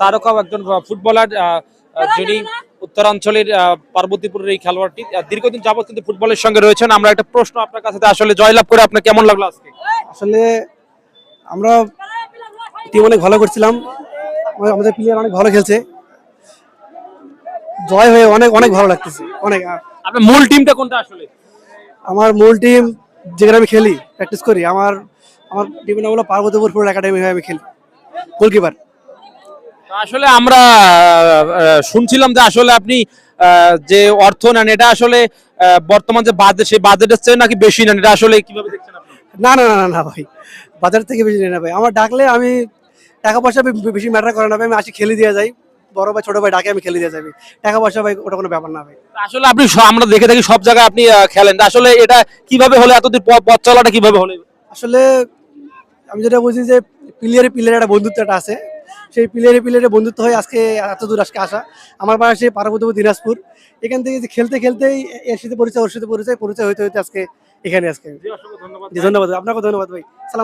তারকাও একজন ফুটবলার যিনি উত্তরাঞ্চলের পার্বতীপুরের এই খেলোয়াড়টি দীর্ঘদিন যাবত কিন্তু ফুটবলের সঙ্গে রয়েছেন। আমরা একটা প্রশ্ন আপনার কাছে আসলে জয়লাভ করে আপনার কেমন লাগল আজকে? আসলে আমরা টিম অনেক ভালো করছিলাম। আমাদের প্লেয়ার অনেক ভালো খেলছে। জয় হয়ে অনেক অনেক ভালো লাগতেছে। অনেক আপনার মূল টিমটা কোনটা আসলে? আমার মূল টিম যেখানে আমি খেলি প্র্যাকটিস করি আমার আমার টিমের নাম হলো পার্বতীপুর ফুটবল একাডেমি হয়ে আমি খেলি। গোলকিপার আসলে আমরা শুনছিলাম যে আসলে আপনি যে অর্থ নেন এটা আসলে বর্তমান যে বাজেট সেই বাজেটের চেয়ে নাকি বেশি নেন এটা আসলে কীভাবে দেখছেন না না না না না ভাই বাজার থেকে বেশি নেই না ভাই। আমার ডাকলে আমি টাকা পয়সা বেশি ম্যাটার করে না ভাই আমি আসি খেলে দিয়ে যাই। বড় ভাই ছোট ভাই ডাকে আমি খেলে দিয়ে যাই টাকা পয়সা ভাই ওটা কোনো ব্যাপার না ভাই। আসলে আপনি আমরা দেখে থাকি সব জায়গায় আপনি খেলেন। আসলে এটা কীভাবে হলে এতদিন পথ চলাটা কীভাবে হলো? আসলে আমি যেটা বুঝি যে প্লেয়ারে প্লেয়ারে একটা বন্ধুত্ব একটা আছে। সেই প্লেয়ারে প্লেয়ারে বন্ধুত্ব হয়ে আজকে এত দূর আজকে আসা। আমার বাড়া সেই পার্বতীপুর দিনাজপুর। এখান থেকে যে খেলতে খেলতেই এর সাথে পরিচয় ওর সাথে পরিচয় পরিচয় হইতে হইতে আজকে এখানে আজকে। ধন্যবাদ। আপনাকে ধন্যবাদ ভাই। সালাম